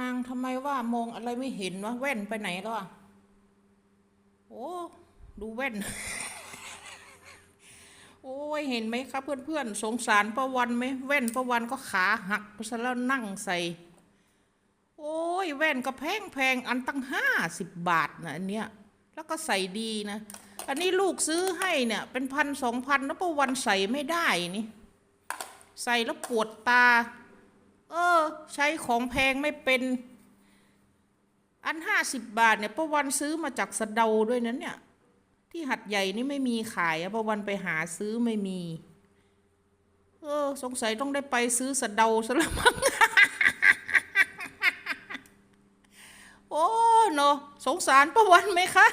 นางทำไมว่ามองอะไรไม่เห็นวะแว่นไปไหนแล้วอะโอ้ดูแว่น โอ้ยเห็นไหมครับ เพื่อนๆสงสารประวันไหมแว่นประวันก็ขาหักไปซะแล้วนั่งใส่ โอ้ยแว่นก็แพงแพงอันตั้งห้าสิบบาทนะอันเนี้ยแล้วก็ใส่ดีนะ อันนี้ลูกซื้อให้เนี่ย เป็นพันสองพันแล้วประวันใส่ไม่ได้นี่ ใส่แล้วปวดตา เออ ใช้ของแพงไม่เป็น อันห้าสิบบาทเนี่ยประวันซื้อมาจากสะเดาด้วยนั้นเนี่ย ที่หัดใหญ่นี่ไม่มีขายอะประวันไปหาซื้อไม่มี เออ สงสัยต้องได้ไปซื้อสะเดาซะแล้วมั้งโอ้เนาะสงสารประวันไหมคะ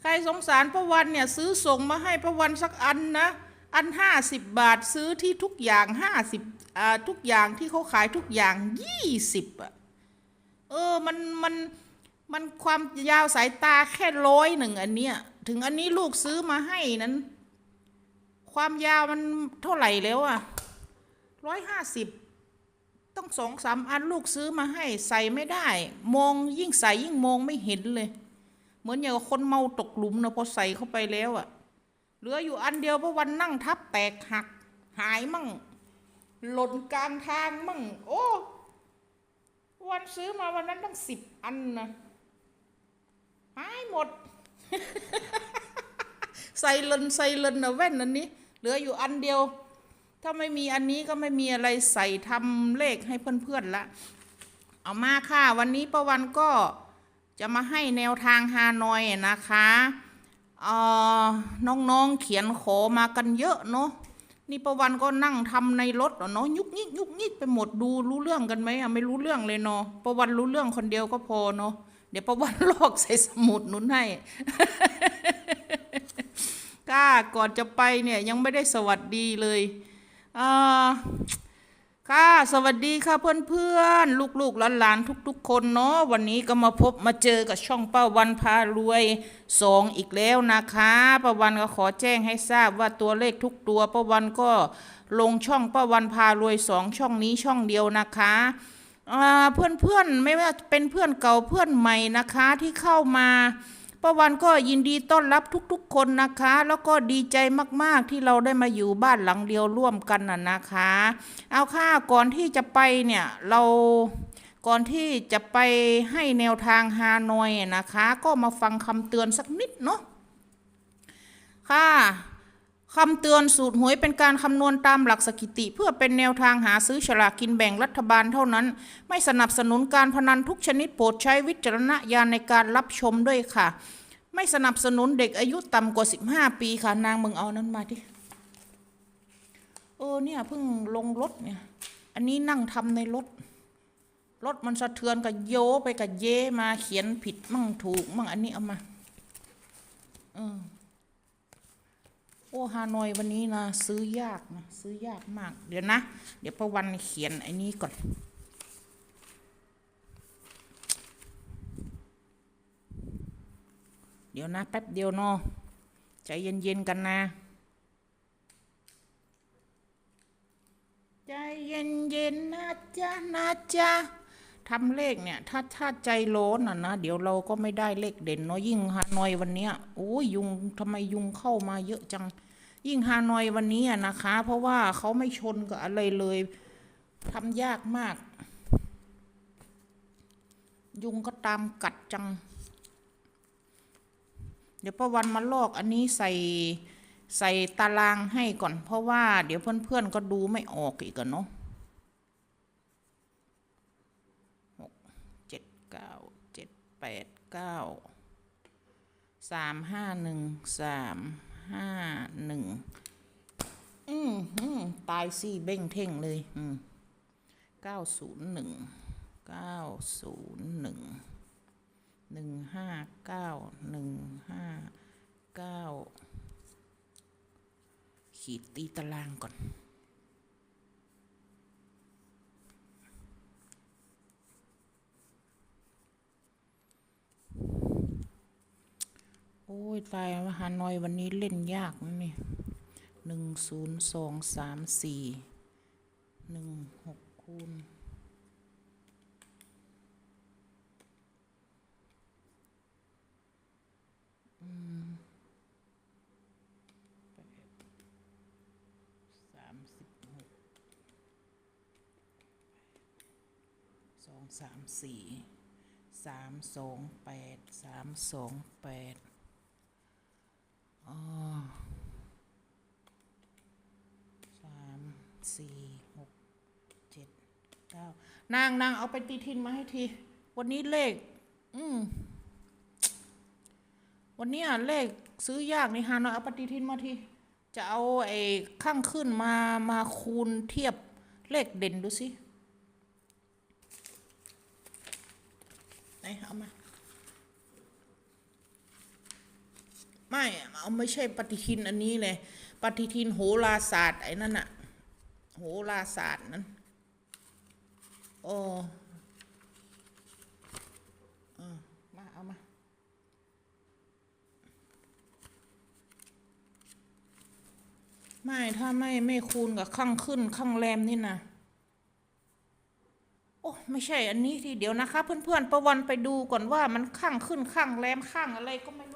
ใครสงสารประวันเนี่ย ซื้อส่งมาให้ประวันสักอันนะ อันห้าสิบบาทซื้อที่ทุกอย่างห้าสิบอ่าทุกอย่างที่เขาขายทุกอย่างยี่สิบอะเออมันมันมันความยาวสายตาแค่ร้อยหนึ่งอันเนี้ยถึงอันนี้ลูกซื้อมาให้นั้น ความยาวมันเท่าไหร่แล้วอะร้อยห้าสิบต้องสองสามอันลูกซื้อมาให้ใส่ไม่ได้ มองยิ่งใส่ยิ่งมองไม่เห็นเลย เหมือนอย่างคนเมาตกหลุมนะพอใส่เข้าไปแล้วอะ ลืออยู่อันเดียวเพราะวันนั่งทับแตกหัก หายมั่ง หล่นกลางทางมั่ง โอ้วันซื้อมาวันนั้นตั้งสิบอันนะหายหมดใส่เลนใส่เลนนะแว่นอันนี้ เหลืออยู่อันเดียว ถ้าไม่มีอันนี้ก็ไม่มีอะไรใส่ทำเลขให้เพื่อนๆละ เอามาค่ะ วันนี้ประวันก็จะมาให้แนวทางฮานอยนะคะเอ่อ น้องๆเขียนขอมากันเยอะเนาะนี่ประวันก็นั่งทำในรถอเนาะยุกยิกยุกยิกไปหมดดูรู้เรื่องกันไหมอะไม่รู้เรื่องเลยเนาะประวันรู้เรื่องคนเดียวก็พอเนาะเดี๋ยวประวันลอกใส่สมุดนุนให้ก้าก่อนจะไปเนี่ยยังไม่ได้สวัสดีเลยอ่า ค่ะสวัสดีค่ะเพื่อนๆลูกๆหลานๆทุก ๆ คนเนาะวันนี้ก็มาพบมาเจอกับช่องป้าวันพารวยสองอีกแล้วนะคะป้าวันก็ขอแจ้งให้ทราบว่าตัวเลขทุกตัวป้าวันก็ลงช่องป้าวันพารวยสองช่องนี้ช่องเดียวนะคะอ่าเพื่อนๆไม่ว่าเป็นเพื่อนเก่าเพื่อนใหม่นะคะที่เข้ามา ป้าวันก็ยินดีต้อนรับทุกๆ คนนะคะ แล้วก็ดีใจมากๆที่เราได้มาอยู่บ้านหลังเดียวร่วมกันน่ะนะคะ เอาค่ะก่อนที่จะไปเนี่ยเราก่อนที่จะไปให้แนวทางฮานอยนะคะ ก็มาฟังคำเตือนสักนิดเนาะค่ะ คำเตือนสูตรหวยเป็นการคำนวณตามหลักสถิติ เพื่อเป็นแนวทางหาซื้อฉลากกินแบ่งรัฐบาลเท่านั้น ไม่สนับสนุนการพนันทุกชนิดโปรดใช้วิจารณญาณในการรับชมด้วยค่ะ ไม่สนับสนุนเด็กอายุต่ำกว่า 15 ปีค่ะ นางมึงเอานั้นมาที่เออเนี่ยเพิ่งลงรถเนี่ย อันนี้นั่งทำในรถ รถมันสะเทือนกับโยไปกับเยมาเขียนผิดมั่งถูกมั่งอันนี้เอามาเออ โอ้ฮานอยวันนี้นะซื้อยากนะซื้อยากมาก เดี๋ยวนะ เดี๋ยวประวันเขียนไอ้นี้ก่อน เดี๋ยวนะ แป๊บเดียวเนาะใจเย็นๆกันนะ ใจเย็นๆนะจ๊ะนะจ๊ะ ทำเลขเนี่ย ถ้าถ้าใจร้นอะนะ เดี๋ยวเราก็ไม่ได้เลขเด่นเนาะยิ่งฮานอยวันเนี้ยโอ้ยยุงทำไมยุงเข้ามาเยอะจัง ยิ่งฮานอยวันนี้อะนะคะ เพราะว่าเขาไม่ชนกับอะไรเลยทำยากมาก ยุงก็ตามกัดจัง เดี๋ยวประวันมาลอกอันนี้ใส่ใส่ตารางให้ก่อน เพราะว่าเดี๋ยวเพื่อนๆก็ดูไม่ออกอีกอะเนาะหกเจ็ดเก้าเจ็ดแปดเก้าสามห้าหนึ่งสามห้าหนึ่งอืมอืมตายสิเบ้งเท่งเลย อืมเก้าศูนย์หนึ่งเก้าศูนย์หนึ่งหนึ่งห้าเก้าหนึ่งห้าเก้าขีดตีตารางก่อน โอ้ย ตายว่าฮานอยวันนี้เล่นยากนะนี่หนึ่งศูนย์สองสามสี่หนึ่งหกคูณแปดสามสิบหกสองสามสี่สามสองแปดสามสองแปด สามสี่หกเจ็ดเก้านางนางเอาไปตีทินมาให้ที วันนี้เลข อืมวันนี้เลขซื้อยากนี่ฮานอยเอาปฏิทินมาที จะเอาไอ้ข้างขึ้นมามาคูณเทียบเลขเด่นดูสิไหนเอามา ไม่เอาไม่ใช่ปฏิทินอันนี้เลย ปฏิทินโหราศาสตร์ไอ้นั่นอะโหราศาสตร์นั้นโอ้อ่ามาเอามาไม่ถ้าไม่ไม่คูณกับข้างขึ้นข้างแรมนี่นะโอ้ไม่ใช่อันนี้ทีเดียวนะคะ เพื่อนๆประวันไปดูก่อนว่ามันข้างขึ้นข้างแรมข้างอะไรก็ไม่รู้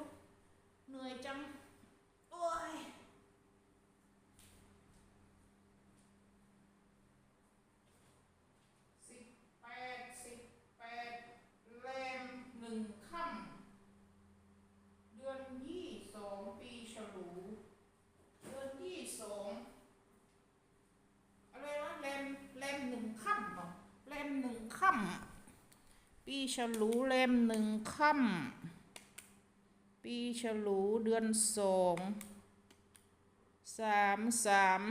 นื่อยจัง โอ้ยสิบแปดสิบแปดแรมหนึ่งค่ำเดือนยี่สองปีฉลูเดือนที่สองอะไรวะแรมแรมหนึ่งค่ำเหรอแรมหนึ่งค่ำปีฉลูแรมหนึ่งค่ำ ปีฉลูเดือนสองสามสาม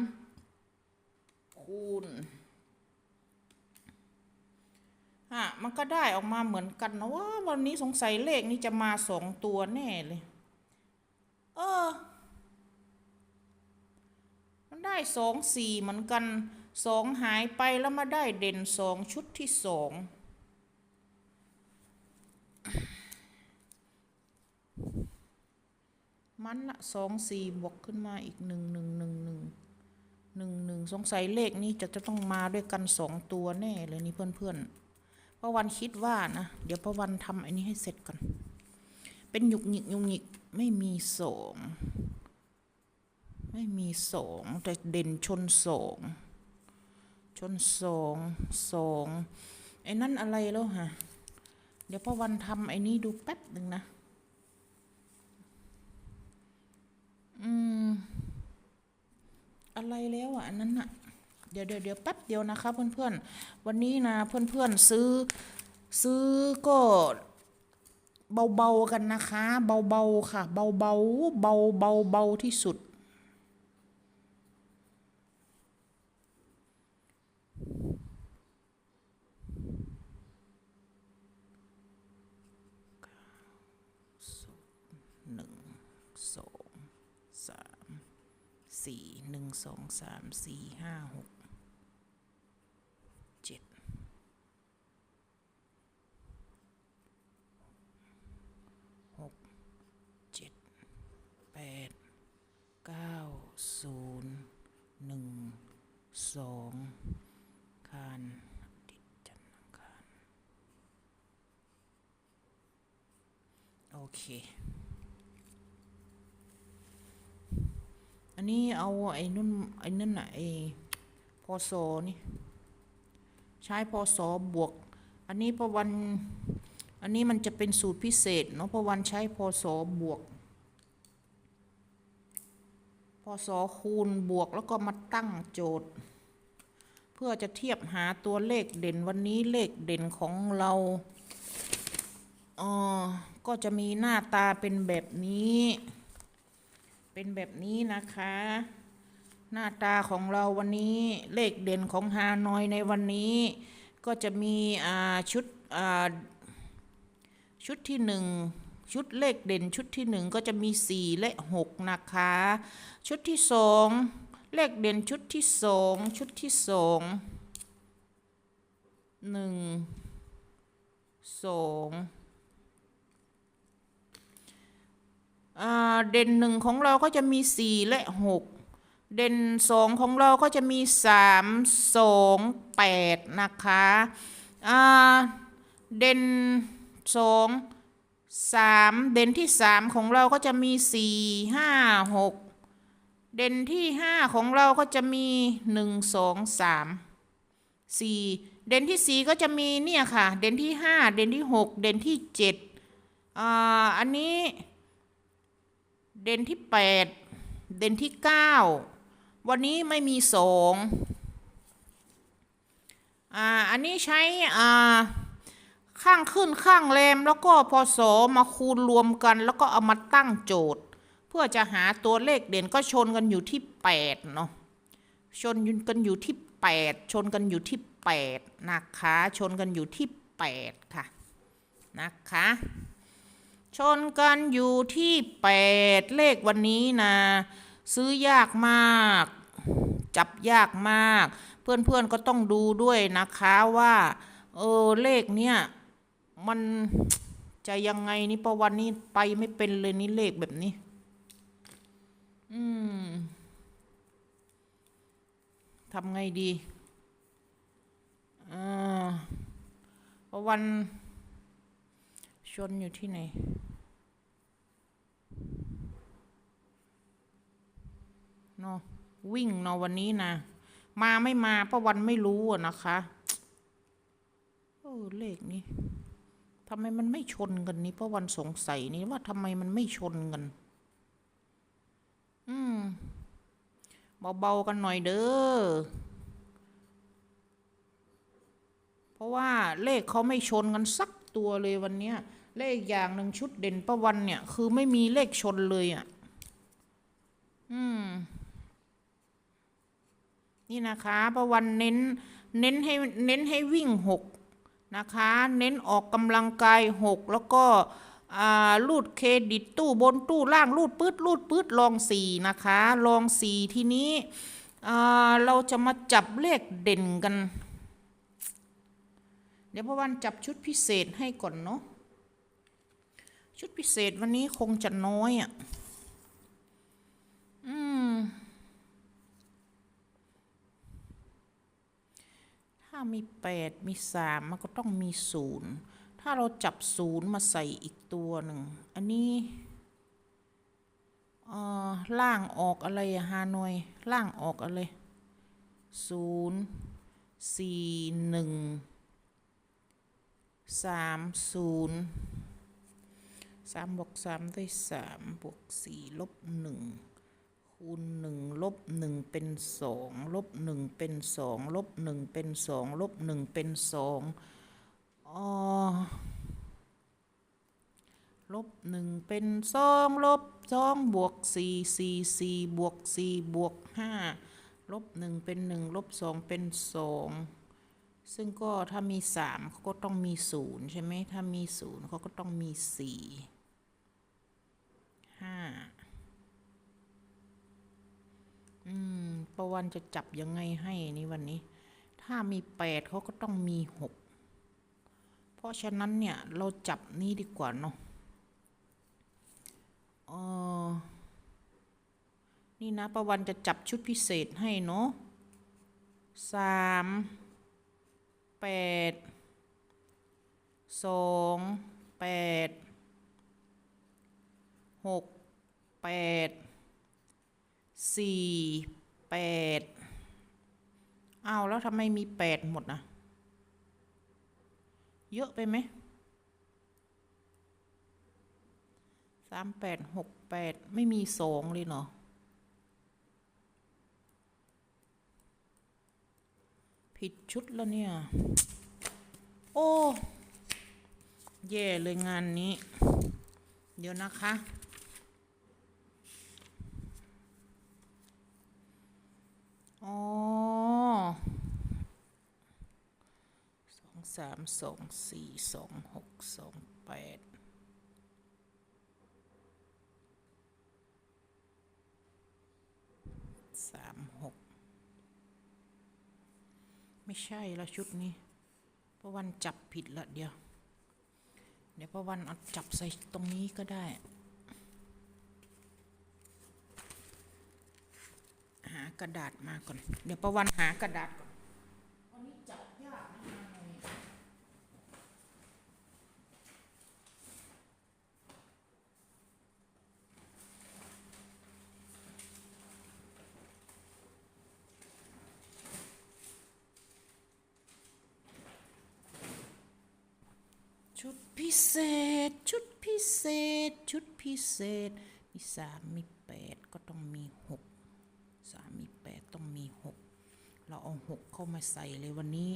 คูณฮะมันก็ได้ออกมาเหมือนกันนะว่าวันนี้สงสัยเลขนี้จะมาสองตัวแน่เลย เออ มันได้สองสี่เหมือนกันสองหายไปแล้วมาได้เด่นสองชุดที่สอง มันละสองสี่บวกขึ้นมาอีกหนึ่งหนึ่งหนึ่งหนึ่งหนึ่งหนึ่งสงสัยเลขนี้จะจะต้องมาด้วยกันสองตัวแน่เลยนี่เพื่อนๆพระวันคิดว่านะ เดี๋ยวพระวันทำอันนี้ให้เสร็จก่อน เป็นหยุกหยิกหยุกหยิกไม่มีสองไม่มีสองแต่เด่นชนสองชนสองสองไอ้นั่นอะไรแล้วฮะ เดี๋ยวพ่อวันทำไอ้นี้ดูแป๊บหนึ่งนะ อืม อะไรแล้วอะอันนั้นอะ เดี๋ยวเดี๋ยวเดี๋ยวแป๊บเดียวนะคะเพื่อนๆวันนี้นะเพื่อนๆซื้อ ซื้อก็เบาๆกันนะคะ เบาๆค่ะ เบาๆเบาเบาเบาๆที่สุด หนึ่งสองสามสี่หนึ่ง สองสามสี่ห้าหกเจ็ดหกเจ็ดแปดเก้าศูนย์หนึ่งสองคานดิจันทร์คารโอเค อันนี้เอาไอ้นุ่นไอ้นั่นน่ะไอ้พอสอนี่ ใช้พอสอบวก อันนี้ประวัน อันนี้มันจะเป็นสูตรพิเศษเนาะประวันใช้พอสอบวกพอสอคูณบวกแล้วก็มาตั้งโจทย์ เพื่อจะเทียบหาตัวเลขเด่นวันนี้เลขเด่นของเราเออก็จะมีหน้าตาเป็นแบบนี้ เป็นแบบนี้นะคะ หน้าตาของเราวันนี้เลขเด่นของฮานอยในวันนี้ ก็จะมีชุดชุดที่หนึ่งชุดเลขเด่นชุดที่หนึ่งก็จะมีสี่และหกนะคะ ชุดที่สองเลขเด่นชุดที่สองชุดที่สองหนึ่งสอง อ่า เด่นหนึ่งของเราก็จะมีสี่และหกเด่นสองของเราก็จะมีสามสองแปดนะคะเด่นสองสามเด่นที่สามของเราก็จะมีสี่ห้าหกเด่นที่ห้าของเราก็จะมีหนึ่งสองสามสี่เด่นที่สี่ก็จะมีเนี่ยค่ะ เด่นที่ห้าเด่นที่หกเด่นที่เจ็ดอ่าอันนี้ เด่นที่แปดเด่นที่เก้าวันนี้ไม่มีสองอ่าอันนี้ใช้อ่าข้างขึ้นข้างแรมแล้วก็พอสมาคูณรวมกัน แล้วก็เอามาตั้งโจทย์ เพื่อจะหาตัวเลขเด่นก็ชนกันอยู่ที่แปดเนาะชนกันอยู่ที่แปดชนกันอยู่ที่แปดนะคะ ชนกันอยู่ที่แปดค่ะ นะคะ ชนกันอยู่ที่แปดเลขวันนี้นะ ซื้อยากมาก จับยากมาก เพื่อนๆก็ต้องดูด้วยนะคะว่าเออเลขเนี้ยมันจะยังไงนี่ประวันนี้ไปไม่เป็นเลยนี่เลขแบบนี้ อืมทำไงดีอ่าประวัน นอยู่ที่ไหน เนาะวิ่งเนาะวันนี้นะมาไม่มาเพราะวันไม่รู้อะนะคะเออเลขนี้ทำไมมันไม่ชนกันนี่เพราะวันสงสัยนี่ว่าทำไมมันไม่ชนกัน อืมเบาๆกันหน่อยเด้อ เพราะว่าเลขเขาไม่ชนกันสักตัวเลยวันเนี้ย เลขอย่างหนึ่งชุดเด่นประวันเนี่ย คือไม่มีเลขชนเลยอะ่ะ อืม นี่นะคะประวันเน้น เน้นให้เน้นให้วิ่งหกนะคะ เน้นออกกำลังกายหกแล้วก็อ่ารูดเครดิตตู้บนตู้ล่างรูดปื๊ดรูดปื๊ดลองสี่นะคะลองสี่ทีนี้เราจะมาจับเลขเด่นกัน เดี๋ยวพระวันจับชุดพิเศษให้ก่อนเนาะ ชุดพิเศษวันนี้คงจะน้อยอะ อืม ถ้ามีแปดมีสามมันก็ต้องมีศูนย์ถ้าเราจับศูนย์มาใส่อีกตัวหนึ่ง อันนี้เอ่อล่างออกอะไรฮานอย ล่างออกอะไรศูนย์สี่หนึ่งสามศูนย์ สามบวกสามได้สามบวกสี่ลบหนึ่งคูณหนึ่งลบหนึ่งเป็นสองลบหนึ่งเป็นสองลบหนึ่งเป็นสองลบหนึ่งเป็นสองอ๋อลบหนึ่งเป็นสองลบสองบวกสี่สี่สี่บวกสี่บวกห้าลบหนึ่งเป็นหนึ่งลบสองเป็นสองซึ่งก็ถ้ามีสามเขาก็ต้องมีศูนย์ใช่ไหมถ้ามีศูนย์เขาก็ต้องมีสี่ ห้าอืมประวันจะจับยังไงให้นี่วันนี้ ถ้ามีแปดเขาก็ต้องมีหกเพราะฉะนั้นเนี่ย เราจับนี้ดีกว่าเนาะเออนี่นะประวันจะจับชุดพิเศษให้เนาะสามแปดสองแปด หกแปดสี่แปดอ้าแล้วทำไมมีแปดหมดนะเยอะไปไหมสามแปดหกแปดไม่มีสองเลยเนาะผิดชุดแล้วเนี่ย โอ้ แย่เลยงานนี้ เดี๋ยวนะคะ อ๋อ สามสองสี่สองหกสองแปดสามหกไม่ใช่ละชุดนี้พระวันจับผิดละเดียว เดี๋ยวพระวันเอาจับใส่ตรงนี้ก็ได้หากระดาษมาก่อน เดี๋ยวประวันหากระดาษก่อนนี้จับยากนะฮานอย ชุดพิเศษ ชุดพิเศษ ชุดพิเศษ มีสามมีแปดก็ต้องมีหกสามมีแปดต้องมีหกเราเอาหกเข้ามาใส่เลยวันนี้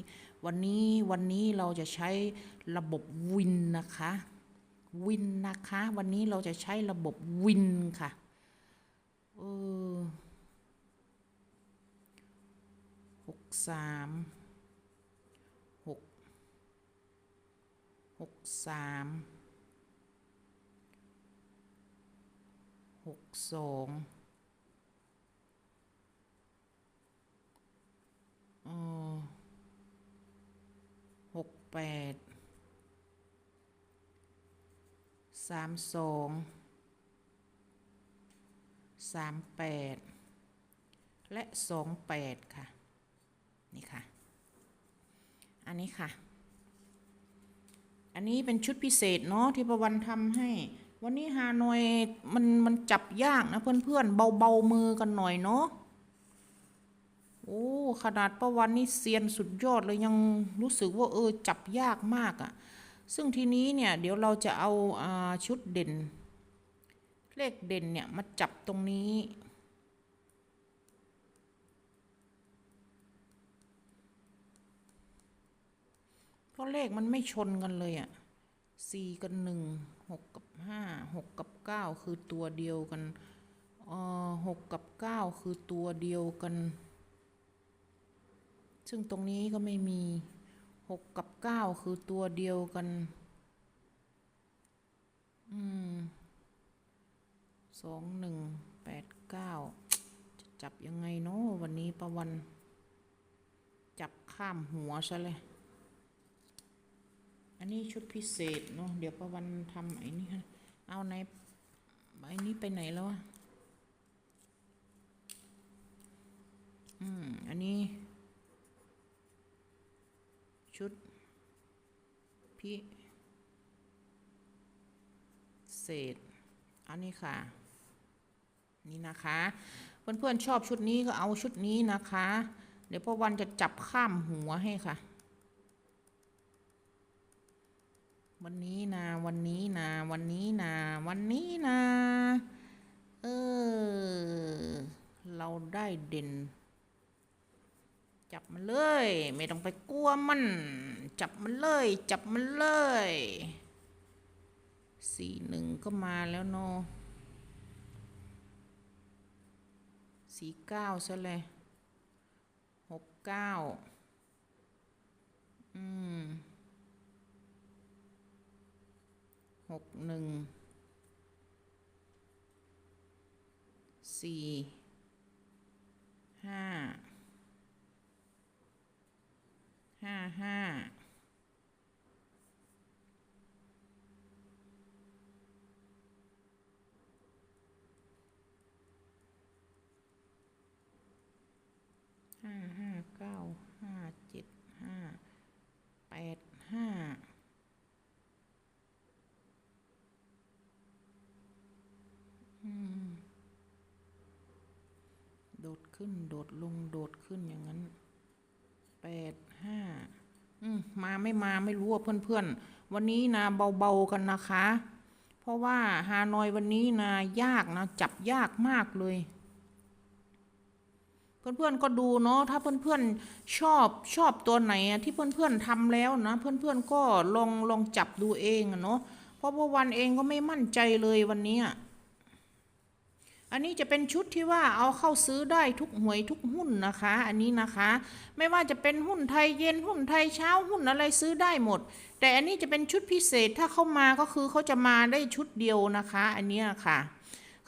วันนี้วันนี้เราจะใช้ระบบวินนะคะ วินนะคะ วันนี้เราจะใช้ระบบวินค่ะเออหกสามหก หกสามหกสองหกแปดสามสองสามแปดและสองแปดค่ะ นี่ค่ะ อันนี้ค่ะ อันนี้เป็นชุดพิเศษเนาะที่ประวันทำให้ วันนี้ฮานอยมันมันจับยากนะเพื่อนๆเบาๆมือกันหน่อยเนาะโอ้ขนาดประวันนี่เซียนสุดยอดเลยยังรู้สึกว่าเออจับยากมากอะ่ะ ซึ่งทีนี้เนี่ยเดี๋ยวเราจะเอาอาชุดเด่น เลขเด่นเนี่ยมาจับตรงนี้ เพราะเลขมันไม่ชนกันเลยอะ่ะสี่กับหนึ่งหกกับห้าหกกับเก้าคือตัวเดียวกันเออหกกับเก้าคือตัวเดียวกัน ซึ่งตรงนี้ก็ไม่มีหกกับเก้าคือตัวเดียวกัน อืมสองหนึ่งแปดเก้าจะจับยังไงเนาะวันนี้ประวัน จับข้ามหัวซะเลย อันนี้ชุดพิเศษเนาะเดี๋ยวประวันทำไอ้นี่ะเอาไหนไอ้นี้ไปไหนแล้วอะอืม อันนี้ ชุดพิเศษ อันนี้ค่ะ นี่นะคะ เพื่อนๆชอบชุดนี้ก็เอาชุดนี้นะคะ เดี๋ยวพ่อวันจะจับข้ามหัวให้ค่ะ วันนี้นะวันนี้นะวันนี้นะวันนี้นะเออเราได้เด่น จับมันเลย ไม่ต้องไปกลัวมัน จับมันเลย จับมันเลยสี่หนึ่งก็มาแล้วเนาะสี่เก้าซะเลยหกเก้าอืม หกหนึ่งสี่ห้าห้าห้าห้าห้าเก้าห้าเจ็ดห้าแปดห้าอืมโดดขึ้น โดดลง โดดขึ้นอย่างนั้นแปดห้าอืมมาไม่มาไม่รู้ว่าเพื่อนๆวันนี้นะเบาๆกันนะคะ เพราะว่าฮานอยวันนี้นะยากนะจับยากมากเลย เพื่อนๆก็ดูเนาะถ้าเพื่อนๆชอบชอบตัวไหนที่เพื่อนๆทำแล้วนะเพื่อนๆก็ลองลองจับดูเองเนาะเพราะว่าวันเองก็ไม่มั่นใจเลยวันนี้ อันนี้จะเป็นชุดที่ว่าเอาเข้าซื้อได้ทุกหวยทุกหุ้นนะคะ อันนี้นะคะ ไม่ว่าจะเป็นหุ้นไทยเย็นหุ้นไทยเช้าหุ้นอะไรซื้อได้หมด แต่อันนี้จะเป็นชุดพิเศษถ้าเข้ามาก็คือเขาจะมาได้ชุดเดียวนะคะ อันนี้ค่ะ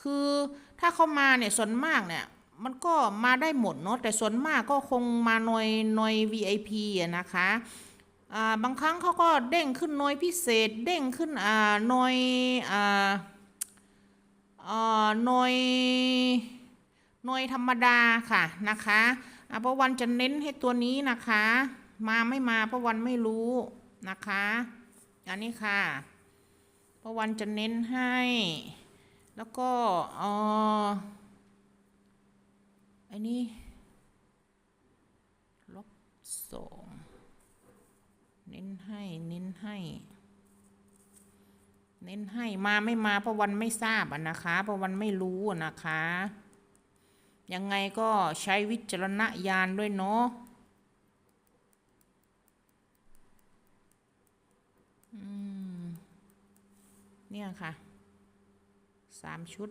คือถ้าเข้ามาเนี่ยส่วนมากเนี่ยมันก็มาได้หมดเนาะแต่ส่วนมากก็คงมาหน่อยหน่อย VIP อะนะคะบางครั้งเขาก็เด้งขึ้นหน่วยพิเศษ เด้งขึ้นหน่วยอ่าอ่า หน่วยหน่วยธรรมดาค่ะนะคะอะป้าวันจะเน้นให้ตัวนี้นะคะ มาไม่มาป้าวันไม่รู้นะคะอันนี้ค่ะป้าวันจะเน้นให้ แล้วก็อออันนี้ลบสองเน้นให้เน้นให้ เน้นให้มาไม่มาเพราะวันไม่ทราบอะนะคะ เพราะวันไม่รู้อะนะคะ ยังไงก็ใช้วิจารณญาณด้วยเนาะอืมเนี่ยค่ะสามชุด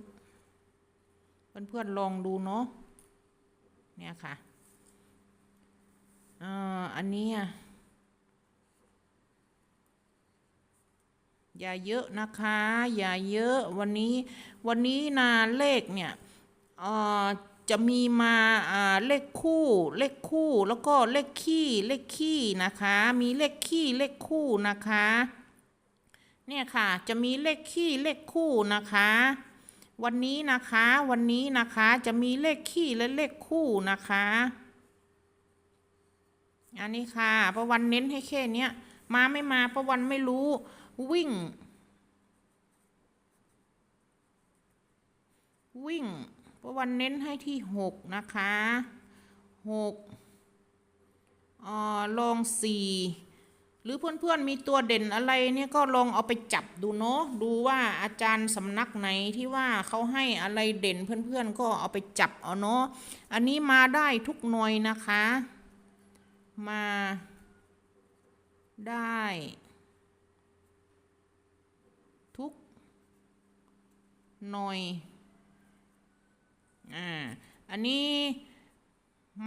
เพื่อนๆลองดูเนาะเนี่ยค่ะอ่าอันนี้อะ อย่าเยอะนะคะ อย่าเยอะวันนี้วันนี้นาเลขเนี่ยจะมีมาอ่าเลขคู่เลขคู่แล้วก็เลขขี้เลขขี้นะคะ มีเลขขี้เลขคู่นะคะ เนี่ยค่ะจะมีเลขขี้เลขคู่นะคะ วันนี้นะคะวันนี้นะคะจะมีเลขขี้และเลขคู่นะคะอันนี้ค่ะประวันเน้นให้แค่เนี้ยมาไม่มาประวันไม่รู้ วิ่ง วิ่งประวันเน้นให้ที่หกนะคะหกอ่อลองสี่หรือเพื่อนๆมีตัวเด่นอะไรเนี่ยก็ลองเอาไปจับดูเนาะดูว่าอาจารย์สำนักไหนที่ว่าเขาให้อะไรเด่นเพื่อนๆก็เอาไปจับเอาเนาะอันนี้มาได้ทุกหน่วยนะคะ มาได้ ทุก หน่วยอ่าอันนี้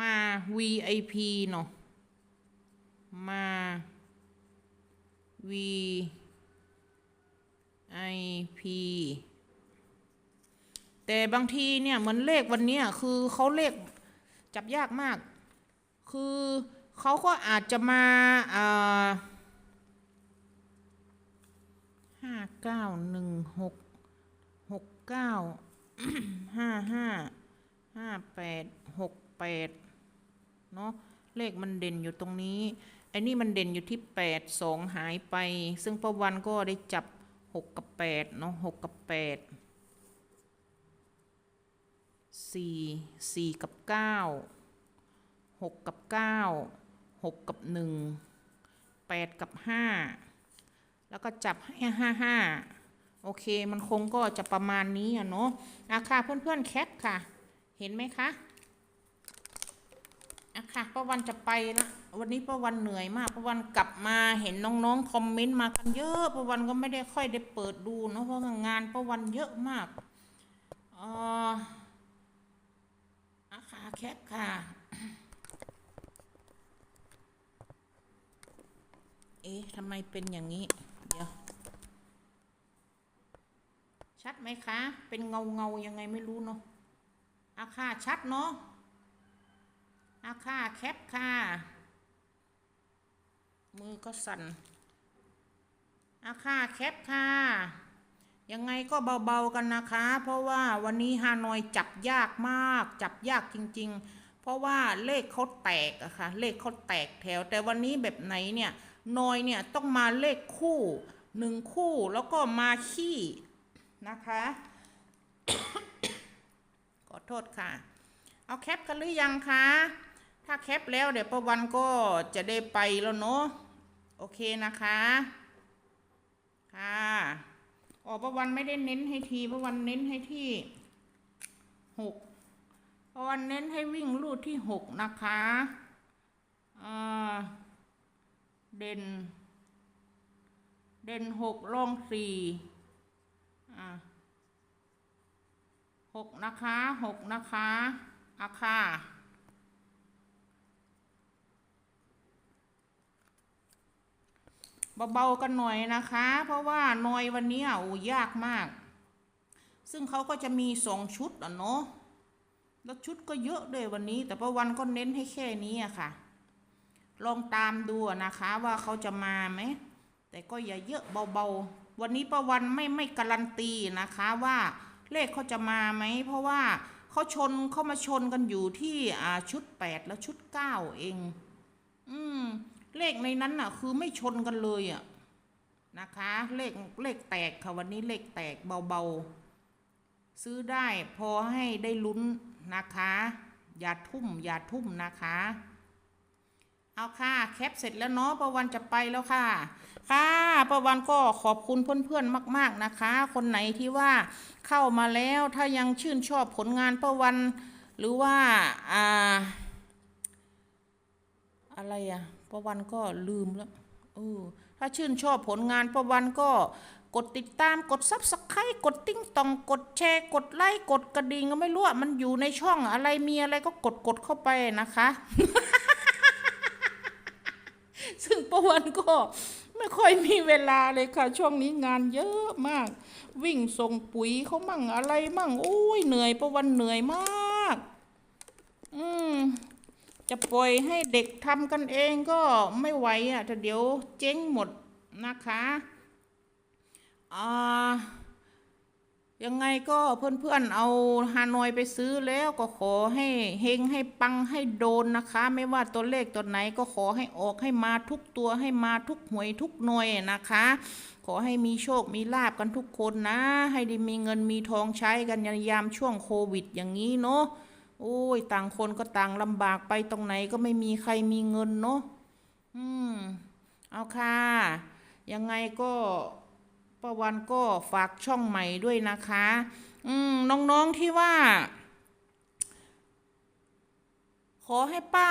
มา VIP เนาะมา VIP แต่บางทีเนี่ยเหมือนเลขวันนี้คือเขาเลขจับยากมาก คือเขาก็อาจจะมาห้าเก้าหนึ่งหก หกเก้าห้าห้าห้าแปดหกแปดเนาะเลขมันเด่นอยู่ตรงนี้ไอ้นี่มันเด่นอยู่ที่แปดสองหายไป ซึ่งประวันก็ได้จับหกกับแปดเนาะหกกับแปดสี่สี่กับเก้าหกกับเก้าหกกับหนึ่งแปดกับห้าแล้วก็จับให้ห้าห้า โอเค มันคงก็จะประมาณนี้อะเนาะอะค่ะเพื่อนๆแคปค่ะ เห็นไหมคะอะค่ะป้าวันจะไปละวันนี้ป้าวันเหนื่อยมากป้าวันกลับมาเห็นน้องๆคอมเมนต์มากันเยอะป้าวันก็ไม่ได้ค่อยได้เปิดดูเนาะเพราะงานป้าวันเยอะมากอออะค่ะแคปค่ะเอ๊ะทำไมเป็นอย่างนี้ เดี๋ยว ชัด ไหมคะ เป็นเงาเงายังไงไม่รู้เนาะอาค่าชัดเนาะอาค่าแคปค่ะ มือก็สั่นอาค่าแคปค่ะ ยังไงก็เบาๆกันนะคะ เพราะว่าวันนี้ฮานอยจับยากมาก จับยากจริง ๆ เพราะว่าเลขเขาแตกอะค่ะ เลขเขาแตกแถว แต่วันนี้แบบไหนเนี่ยนอยเนี่ยต้องมาเลขคู่หนึ่งคู่แล้วก็มาขี้ นะคะ ขอโทษค่ะ เอาแคปกันหรือยังคะ ถ้าแคปแล้วเดี๋ยวประวันก็จะได้ไปแล้วเนาะ โอเคนะคะ ค่ะอ๋อประวันไม่ได้เน้นให้ทีประวันเน้นให้ที่หกประวันเน้นให้วิ่งลูดที่หกนะคะอ่าเด่น เด่นหกลองสี่ อะหกนะคะหกนะคะอาค่ะเบาๆกันหน่อยนะคะ เพราะว่าหนอยวันนี้อะโอ้ยากมาก ซึ่งเขาก็จะมีสองชุดอะเนาะแล้วชุดก็เยอะเลยวันนี้ แต่ประวันก็เน้นให้แค่นี้อะค่ะ ลองตามดูนะคะว่าเขาจะมาไหม แต่ก็อย่าเยอะเบาๆ วันนี้ประวันไม่ไม่การันตีนะคะว่าเลขเขาจะมาไหม เพราะว่าเขาชนเขามาชนกันอยู่ที่ชุดแปดแล้วชุดเก้าเอง อืม เลขในนั้นน่ะ คือไม่ชนกันเลยอะนะคะ เลขเลขแตกค่ะวันนี้เลขแตกเบาๆ ซื้อได้พอให้ได้ลุ้นนะคะ อย่าทุ่มอย่าทุ่มนะคะ เอาค่ะแคปเสร็จแล้วเนาะประวันจะไปแล้วค่ะ ค่ะประวันก็ขอบคุณเพื่อนๆมาก ๆนะคะ คนไหนที่ว่าเข้ามาแล้วถ้ายังชื่นชอบผลงานประวัน หรือว่าอ่าอะไรอะประวันก็ลืมแล้วเออถ้าชื่นชอบผลงานประวันก็กดติดตามกดซับสไครต์กดติ้งตองกดแชร์ กดไลค์กดกระดิ่งก็ไม่รู้อะมันอยู่ในช่องอะไรมีอะไรก็กดกดเข้าไปนะคะ ซึ่งประวันก็ไม่ค่อยมีเวลาเลยค่ะ ช่วงนี้งานเยอะมาก วิ่งส่งปุ๋ยเขามั่งอะไรมั่งโอ้ยเหนื่อยประวันเหนื่อยมาก อืมจะปล่อยให้เด็กทำกันเองก็ไม่ไหวอะแต่เดี๋ยวเจ๊งหมดนะคะอ่า ยังไงก็เพื่อนๆเอาฮานอยไปซื้อแล้วก็ขอให้เฮงให้ปังให้โดนนะคะ ไม่ว่าตัวเลขตัวไหนก็ขอให้ออกให้มาทุกตัวให้มาทุกหวยทุกหน่วยนะคะ ขอให้มีโชคมีลาบกันทุกคนนะ ให้ได้มีเงินมีทองใช้กันในยามช่วงโควิดอย่างนี้เนาะโอ้ยต่างคนก็ต่างลำบากไปตรงไหนก็ไม่มีใครมีเงินเนาะอืมเอาค่ะ ยังไงก็ ประวันก็ฝากช่องใหม่ด้วยนะคะ อืมน้องๆที่ว่า ขอให้ป้า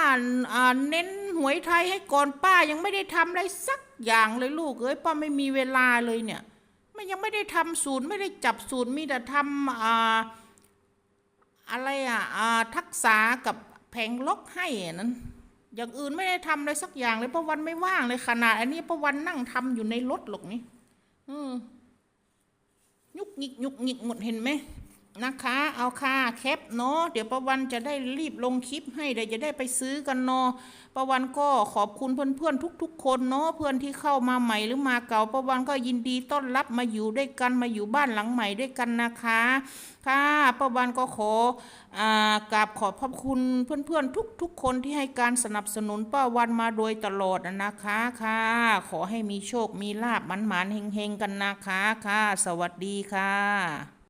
เน้นหวยไทยให้ก่อนป้ายังไม่ได้ทำอะไรสักอย่างเลยลูกเอ้ยป้าไม่มีเวลาเลยเนี่ยไมันยังไม่ได้ทำศูนย์ไม่ได้จับศูนย์มีแต่ทำอ่าอะไรอะอ่าทักษะกับแผงล็อกให้นั้น อย่างอื่นไม่ได้ทำเลยสักอย่างเลยเพราะวันไม่ว่างเลยขนาดอันนี้เพราะวันนั่งทำอยู่ในรถหรอกนี่ ยุกยิกยุกยิกหมดเห็นไหม นะคะเอาค่ะแคปเนาะเดี๋ยวประวันจะได้รีบลงคลิปให้เดี๋ยวจะได้ไปซื้อกันเนาะประวันก็ขอบคุณเพื่อนๆทุก ๆ คนเนาะเพื่อนที่เข้ามาใหม่หรือมาเก่าประวันก็ยินดีต้อนรับมาอยู่ด้วยกันมาอยู่บ้านหลังใหม่ด้วยกันนะคะค่ะประวันก็ขออ่ากราบขอบพระคุณเพื่อนๆทุก ๆ คนที่ให้การสนับสนุนป้าวันมาโดยตลอดนะคะค่ะ ขอให้มีโชคมีลาบมันหมานๆเฮงๆกันนะคะค่ะ สวัสดีค่ะ